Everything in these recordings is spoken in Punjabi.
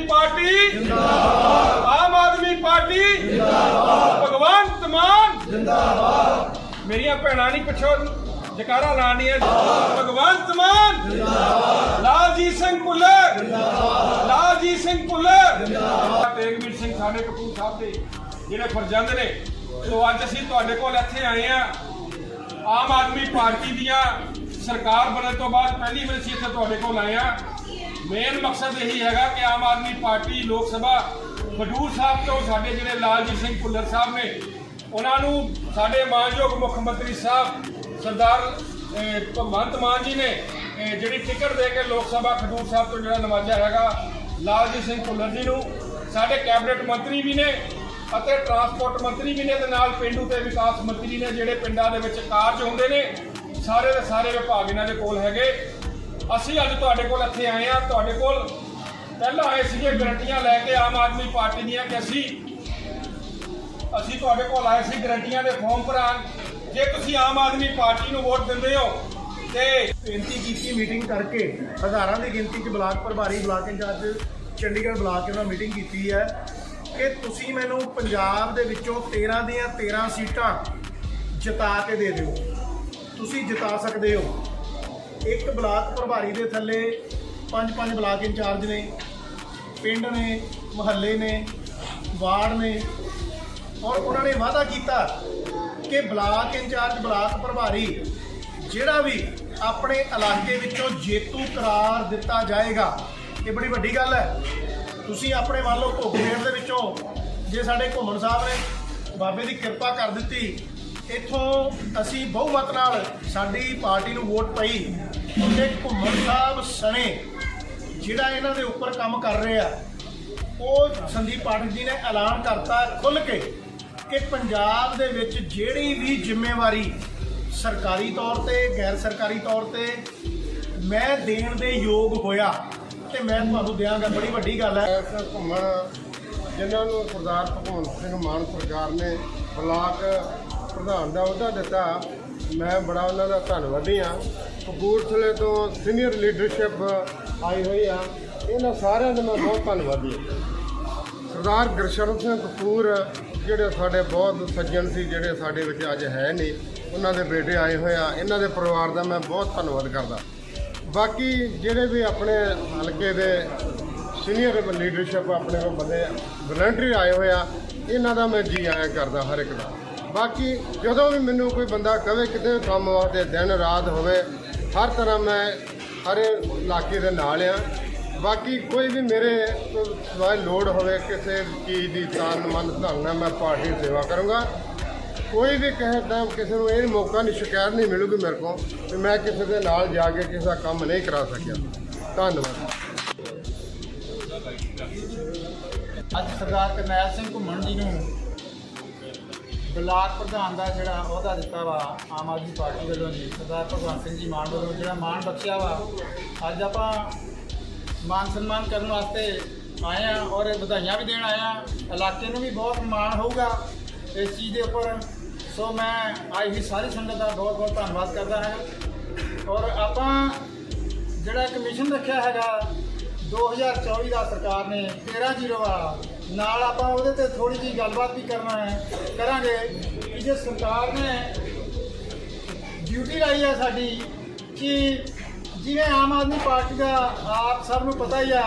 ਪਾਰਟੀ ਜਿੰਦਾਬਾਦ। ਆਮ ਆਦਮੀ ਪਾਰਟੀ ਜਿੰਦਾਬਾਦ। ਭਗਵੰਤ ਮਾਨ ਜਿੰਦਾਬਾਦ। ਮੇਰੀਆਂ ਭੈਣਾਂ ਨਹੀਂ ਪਿੱਛੋਂ ਜਕਾਰਾ ਲਾਣੀਆਂ। ਭਗਵੰਤ ਮਾਨ ਜਿੰਦਾਬਾਦ। ਲਾਲਜੀਤ ਸਿੰਘ ਭੁੱਲਰ ਜਿੰਦਾਬਾਦ। ਲਾਲਜੀਤ ਸਿੰਘ ਭੁੱਲਰ ਜਿੰਦਾਬਾਦ। ਤੇਗਵੀਰ ਸਿੰਘ ਸਾਡੇ ਕਪੂਰ ਸਾਹਿਬ ਦੇ ਜਿਹੜੇ ਫਰਜ਼ੰਦ ਨੇ, ਸੋ ਅੱਜ ਅਸੀਂ ਤੁਹਾਡੇ ਕੋਲ ਇੱਥੇ ਆਏ ਆ ਆਮ ਆਦਮੀ ਪਾਰਟੀ ਦੀਆਂ ਸਰਕਾਰ ਬਣਨ ਤੋਂ ਬਾਅਦ ਪਹਿਲੀ ਵਾਰ ਅਸੀਂ ਇੱਥੇ ਤੁਹਾਡੇ ਕੋਲ ਆਏ ਆ ਮੇਨ ਮਕਸਦ ਇਹੀ ਹੈਗਾ ਕਿ ਆਮ ਆਦਮੀ ਪਾਰਟੀ, ਲੋਕ ਸਭਾ, ਖਡੂਰ ਸਾਹਿਬ ਤੋਂ ਸਾਡੇ ਜਿਹੜੇ ਲਾਲਜੀਤ ਸਿੰਘ ਭੁੱਲਰ ਸਾਹਿਬ ਨੇ, ਉਹਨਾਂ ਨੂੰ ਸਾਡੇ ਮਾਨਯੋਗ ਮੁੱਖ ਮੰਤਰੀ ਸਾਹਿਬ ਸਰਦਾਰ ਭਗਵੰਤ ਮਾਨ ਜੀ ਨੇ ਜਿਹੜੀ ਟਿਕਟ ਦੇ ਕੇ ਲੋਕ ਸਭਾ, ਖਡੂਰ ਸਾਹਿਬ ਤੋਂ ਜਿਹੜਾ ਨਵਾਜਿਆ ਹੈਗਾ, ਲਾਲਜੀਤ ਸਿੰਘ ਭੁੱਲਰ ਜੀ ਨੂੰ, ਸਾਡੇ ਕੈਬਨਿਟ ਮੰਤਰੀ ਵੀ ਨੇ ਅਤੇ ਟਰਾਂਸਪੋਰਟ ਮੰਤਰੀ ਵੀ ਨੇ ਤੇ ਨਾਲ ਪਿੰਡੂ ਤੇ ਵਿਕਾਸ ਮੰਤਰੀ ਨੇ, ਜਿਹੜੇ ਪਿੰਡਾਂ ਦੇ ਵਿੱਚ ਕਾਰਜ ਹੁੰਦੇ ਨੇ, ਸਾਰੇ ਦੇ ਸਾਰੇ ਵਿਭਾਗ ਇਹਨਾਂ ਦੇ ਕੋਲ ਹੈਗੇ। ਅਸੀਂ ਅੱਜ ਤੁਹਾਡੇ ਕੋਲ ਇੱਥੇ ਆਏ ਆ ਤੁਹਾਡੇ ਕੋਲ ਪਹਿਲਾਂ ਆਏ ਸੀਗੇ ਗਰੰਟੀਆਂ ਲੈ ਕੇ ਆਮ ਆਦਮੀ ਪਾਰਟੀ ਦੀਆਂ ਕਿ ਅਸੀਂ ਅਸੀਂ ਤੁਹਾਡੇ ਕੋਲ ਆਏ ਸੀ ਗਰੰਟੀਆਂ ਦੇ ਫਾਰਮ ਭਰਾਉਣ। ਜੇ ਤੁਸੀਂ ਆਮ ਆਦਮੀ ਪਾਰਟੀ ਨੂੰ ਵੋਟ ਦਿੰਦੇ ਹੋ ਤੇ ਬੇਨਤੀ ਕੀਤੀ ਮੀਟਿੰਗ ਕਰਕੇ ਹਜ਼ਾਰਾਂ ਦੀ ਗਿਣਤੀ 'ਚ ਬਲਾਕ ਪ੍ਰਭਾਰੀ, ਬਲਾਕ ਇੰਚਾਰਜ ਚੰਡੀਗੜ੍ਹ ਬਲਾਕ ਇਹਨਾਂ ਮੀਟਿੰਗ ਕੀਤੀ ਹੈ ਕਿ ਤੁਸੀਂ ਮੈਨੂੰ ਪੰਜਾਬ ਦੇ ਵਿੱਚੋਂ 13 ਦੀਆਂ 13 ਸੀਟਾਂ ਜਿਤਾ ਕੇ ਦੇ ਦਿਓ। ਤੁਸੀਂ ਜਿਤਾ ਸਕਦੇ ਹੋ। ਇੱਕ ਬਲਾਕ ਪ੍ਰਭਾਰੀ ਦੇ ਥੱਲੇ ਪੰਜ ਪੰਜ ਬਲਾਕ ਇੰਚਾਰਜ ਨੇ, ਪਿੰਡ ਨੇ, ਮੁਹੱਲੇ ਨੇ, ਵਾਰਡ ਨੇ ਔਰ ਉਹਨਾਂ ਨੇ ਵਾਅਦਾ ਕੀਤਾ ਕਿ ਬਲਾਕ ਇੰਚਾਰਜ, ਬਲਾਕ ਪ੍ਰਭਾਰੀ ਜਿਹੜਾ ਵੀ ਆਪਣੇ ਇਲਾਕੇ ਵਿੱਚੋਂ ਜੇਤੂ ਕਰਾਰ ਦਿੱਤਾ ਜਾਏਗਾ, ਇਹ ਬੜੀ ਵੱਡੀ ਗੱਲ ਹੈ। ਤੁਸੀਂ ਆਪਣੇ ਵੱਲੋਂ ਲਓ ਦੇ ਵਿੱਚੋਂ, ਜੇ ਸਾਡੇ ਘੁੰਮਣ ਸਾਹਿਬ ਨੇ ਬਾਬੇ ਦੀ ਕਿਰਪਾ ਕਰ ਦਿੱਤੀ ਇੱਥੋਂ ਅਸੀਂ ਬਹੁਮਤ ਨਾਲ ਸਾਡੀ ਪਾਰਟੀ ਨੂੰ ਵੋਟ ਪਈ। ਕਿ ਘੁੰਮਣ ਸਾਹਿਬ ਸਣੇ, ਜਿਹੜਾ ਇਹਨਾਂ ਦੇ ਉੱਪਰ ਕੰਮ ਕਰ ਰਹੇ ਆ, ਉਹ ਸੰਦੀਪ ਪਾਠਕ ਜੀ ਨੇ ਐਲਾਨ ਕਰਤਾ ਖੁੱਲ ਕੇ ਕਿ ਪੰਜਾਬ ਦੇ ਵਿੱਚ ਜਿਹੜੀ ਵੀ ਜ਼ਿੰਮੇਵਾਰੀ ਸਰਕਾਰੀ ਤੌਰ ਤੇ, ਗੈਰ ਸਰਕਾਰੀ ਤੌਰ ਤੇ ਮੈਂ ਦੇਣ ਦੇ ਯੋਗ ਹੋਇਆ, ਤੇ ਮੈਂ ਤੁਹਾਨੂੰ ਦਿਆਂਗਾ, ਬੜੀ ਵੱਡੀ ਗੱਲ ਹੈ। ਘੁੰਮਣ ਜਿਨ੍ਹਾਂ ਨੂੰ ਸਰਦਾਰ ਭਗਵੰਤ ਸਿੰਘ ਮਾਨ ਸਰਕਾਰ ਨੇ ਬਲਾਕ ਪ੍ਰਧਾਨ ਦਾ ਅਹੁਦਾ ਦਿੱਤਾ। ਮੈਂ ਬੜਾ ਉਹਨਾਂ ਦਾ ਧੰਨਵਾਦੀ ਹਾਂ। ਕਪੂਰਥਲੇ ਤੋਂ ਸੀਨੀਅਰ ਲੀਡਰਸ਼ਿਪ ਆਈ ਹੋਈ ਆ। ਇਹਨਾਂ ਸਾਰਿਆਂ ਦਾ ਮੈਂ ਬਹੁਤ ਧੰਨਵਾਦੀ ਹਾਂ। ਸਰਦਾਰ ਗੁਰਸ਼ਰਨ ਸਿੰਘ ਕਪੂਰ, ਜਿਹੜੇ ਸਾਡੇ ਬਹੁਤ ਸੱਜਣ ਸੀ, ਜਿਹੜੇ ਸਾਡੇ ਵਿੱਚ ਅੱਜ ਹੈ ਨਹੀਂ, ਉਹਨਾਂ ਦੇ ਬੇਟੇ ਆਏ ਹੋਏ ਆ। ਇਹਨਾਂ ਦੇ ਪਰਿਵਾਰ ਦਾ ਮੈਂ ਬਹੁਤ ਧੰਨਵਾਦ ਕਰਦਾ। ਬਾਕੀ ਜਿਹੜੇ ਵੀ ਆਪਣੇ ਹਲਕੇ ਦੇ ਸੀਨੀਅਰ ਲੀਡਰਸ਼ਿਪ ਆਪਣੇ ਕੋਲ ਬੰਦੇ ਵਲੰਟਰੀ ਆਏ ਹੋਏ ਆ, ਇਹਨਾਂ ਦਾ ਮੈਂ ਜੀ ਆਇਆ ਕਰਦਾ ਹਰ ਇੱਕ ਦਾ। ਬਾਕੀ ਜਦੋਂ ਵੀ ਮੈਨੂੰ ਕੋਈ ਬੰਦਾ ਕਵੇ ਕਿਤੇ ਕੰਮ ਵਾਸਤੇ ਦਿਨ ਰਾਤ ਹੋਵੇ, ਹਰ ਤਰ੍ਹਾਂ ਮੈਂ ਹਰ ਇਲਾਕੇ ਦੇ ਨਾਲ ਆ। ਬਾਕੀ ਕੋਈ ਵੀ ਮੇਰੇ ਤੋਂ ਸਿਵਾਏ ਲੋੜ ਹੋਵੇ, ਕਿਸੇ ਚੀਜ਼ ਦੀ ਤਨ ਮਨ ਢੰਗ ਮੈਂ ਪਾਰਟੀ ਦੀ ਸੇਵਾ ਕਰੂੰਗਾ। ਕੋਈ ਵੀ ਕਹੇ ਤਾਂ ਕਿਸੇ ਨੂੰ ਇਹ ਮੌਕਾ ਨਹੀਂ ਸ਼ਿਕਾਇਤ ਨਹੀਂ ਮਿਲੂਗੀ ਮੇਰੇ ਕੋਲ ਕਿ ਮੈਂ ਕਿਸੇ ਦੇ ਨਾਲ ਜਾ ਕੇ ਕਿਸੇ ਦਾ ਕੰਮ ਨਹੀਂ ਕਰਾ ਸਕਿਆ। ਧੰਨਵਾਦ। ਅੱਜ ਸਰਦਾਰ ਕਰਨੈਲ ਸਿੰਘ ਘੁੰਮਣ ਜੀ ਨੂੰ ਬਲਾਕ ਪ੍ਰਧਾਨ ਦਾ ਜਿਹੜਾ ਅਹੁਦਾ ਦਿੱਤਾ ਵਾ, ਆਮ ਆਦਮੀ ਪਾਰਟੀ ਵੱਲੋਂ ਜੀ, ਸਰਦਾਰ ਭਗਵੰਤ ਸਿੰਘ ਜੀ ਮਾਨ ਵੱਲੋਂ ਜਿਹੜਾ ਮਾਣ ਬਖਸ਼ਿਆ ਵਾ, ਅੱਜ ਆਪਾਂ ਮਾਨ ਸਨਮਾਨ ਕਰਨ ਵਾਸਤੇ ਆਏ ਆ ਔਰ ਵਧਾਈਆਂ ਵੀ ਦੇਣ ਆਏ ਆ ਇਲਾਕੇ ਨੂੰ ਵੀ ਬਹੁਤ ਮਾਣ ਹੋਊਗਾ ਇਸ ਚੀਜ਼ ਦੇ ਉੱਪਰ। ਸੋ ਮੈਂ ਆਈ ਹੀ ਸਾਰੀ ਸੰਗਤ ਦਾ ਬਹੁਤ ਬਹੁਤ ਧੰਨਵਾਦ ਕਰਦਾ ਹਾਂ। ਔਰ ਆਪਾਂ ਜਿਹੜਾ ਕਮਿਸ਼ਨ ਰੱਖਿਆ ਹੈਗਾ 2024 ਦਾ ਸਰਕਾਰ ਨੇ 13-0 ਵਾਲਾ ਨਾਲ ਆਪਾਂ ਉਹਦੇ ਤੇ ਥੋੜੀ ਜਿਹੀ ਗੱਲਬਾਤ ਵੀ ਕਰਨਾ ਹੈ, ਕਰਾਂਗੇ ਕਿ ਜੇ ਸਰਕਾਰ ਨੇ ਡਿਊਟੀ ਲਾਈ ਹੈ ਸਾਡੀ, ਕਿ ਜਿਵੇਂ ਆਮ ਆਦਮੀ ਪਾਰਟੀ ਦਾ ਆਪ ਸਭ ਨੂੰ ਪਤਾ ਹੀ ਆ,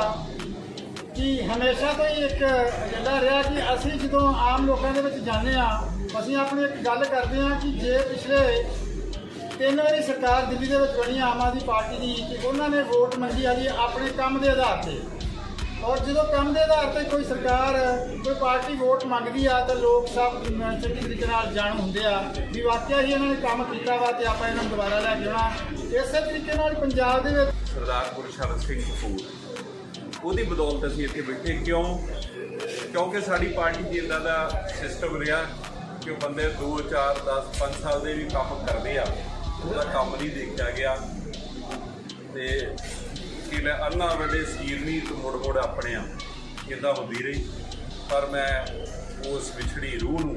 ਕਿ ਹਮੇਸ਼ਾ ਤੋਂ ਹੀ ਇੱਕ ਏਜੰਡਾ ਰਿਹਾ ਕਿ ਅਸੀਂ ਜਦੋਂ ਆਮ ਲੋਕਾਂ ਦੇ ਵਿੱਚ ਜਾਂਦੇ ਆ ਅਸੀਂ ਆਪਣੀ ਇੱਕ ਗੱਲ ਕਰਦੇ ਆ ਕਿ ਜੇ ਪਿਛਲੇ ਤਿੰਨ ਵਾਰੀ ਸਰਕਾਰ ਦਿੱਲੀ ਦੇ ਵਿੱਚ ਬਣੀ ਆਮ ਆਦਮੀ ਪਾਰਟੀ ਦੀ ਕਿ ਉਹਨਾਂ ਨੇ ਵੋਟ ਮੰਗੀ ਆ ਜੀ ਆਪਣੇ ਕੰਮ ਦੇ ਆਧਾਰ ਤੇ। ਔਰ ਜਦੋਂ ਕੰਮ ਦੇ ਆਧਾਰ ਤੇ ਕੋਈ ਸਰਕਾਰ ਕੋਈ ਪਾਰਟੀ ਵੋਟ ਮੰਗਦੀ ਆ ਤਾਂ ਲੋਕ ਸਭ ਅਮ, ਚੰਗੀ ਤਰੀਕੇ ਨਾਲ ਜਾਣ ਹੁੰਦੇ ਆ ਵੀ ਵਾਕਿਆ ਹੀ ਇਹਨਾਂ ਨੇ ਕੰਮ ਕੀਤਾ ਵਾ ਤੇ ਆਪਾਂ ਇਹਨਾਂ ਨੂੰ ਦੁਬਾਰਾ ਲੈ ਕੇ ਆਉਣਾ। ਇਸੇ ਤਰੀਕੇ ਨਾਲ ਪੰਜਾਬ ਦੇ ਵਿੱਚ ਸਰਦਾਰ ਗੁਰਸ਼ਰਨ ਸਿੰਘ ਕਪੂਰ ਉਹਦੀ ਬਦੌਲਤ ਅਸੀਂ ਇੱਥੇ ਬੈਠੇ। ਕਿਉਂ? ਕਿਉਂਕਿ ਸਾਡੀ ਪਾਰਟੀ ਦੀ ਇਦਾਂ ਦਾ ਸਿਸਟਮ ਰਿਹਾ ਕਿ ਉਹ ਬੰਦੇ 2 4 10 5 ਸਾਲ ਦੇ ਵੀ ਕੰਮ ਕਰਦੇ ਆ। ਉਹਦਾ ਕੰਮ ਨਹੀਂ ਦੇਖਿਆ ਗਿਆ। ਤੇ ਕਿ ਮੈਂ ਅੰਨਾ ਵੱਡੇ ਸੀਰ ਨਹੀਂ ਤੇ ਮੁੜ ਮੁੜ ਆਪਣੇ ਆ ਇਦਾਂ ਹੁੰਦੀ ਰਹੀ। ਪਰ ਮੈਂ ਉਸ ਵਿਛੜੀ ਰੂਹ ਨੂੰ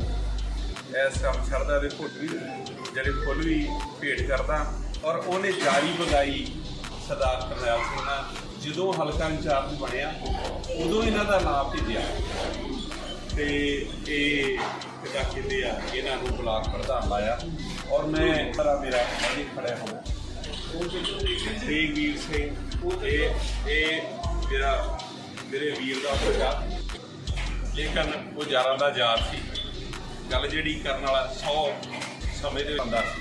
ਇਸ ਕੰਮ ਛੱਡਦਾ ਦੇ ਘੁੱਟ ਵੀ ਜਿਹੜੇ ਫੁੱਲ ਵੀ ਭੇਟ ਕਰਦਾ ਔਰ ਉਹਨੇ ਜਾਰੀ ਬਗਾਈ ਸਰਦਾਰ ਕਰਨੈਲ ਸਿੰਘ ਨਾਲ ਜਦੋਂ ਹਲਕਾ ਇੰਚਾਰਜ ਬਣਿਆ, ਉਦੋਂ ਇਹਨਾਂ ਦਾ ਨਾਮ ਭੇਜਿਆ। ਤੇ ਇਹ ਕਿਹਦਾ ਕਹਿੰਦੇ ਆ, ਇਹਨਾਂ ਨੂੰ ਬਲਾਕ ਪ੍ਰਧਾਨ ਲਾਇਆ ਔਰ ਮੈਂ ਤਰਾ ਮੇਰਾ ਖੜਿਆ ਹੋਇਆ। ਤੇ ਵੀਰ ਸਿੰਘ ਇਹ ਇਹ ਮੇਰਾ ਮੇਰੇ ਵੀਰ ਦਾ ਬੱਚਾ ਲੇਕਿਨ ਉਹ ਯਾਰਾਂ ਦਾ ਯਾਰ ਸੀ। ਗੱਲ ਜਿਹੜੀ ਕਰਨ ਵਾਲਾ 100 ਸਮੇਂ ਦੇ ਬੰਦਾ ਸੀ।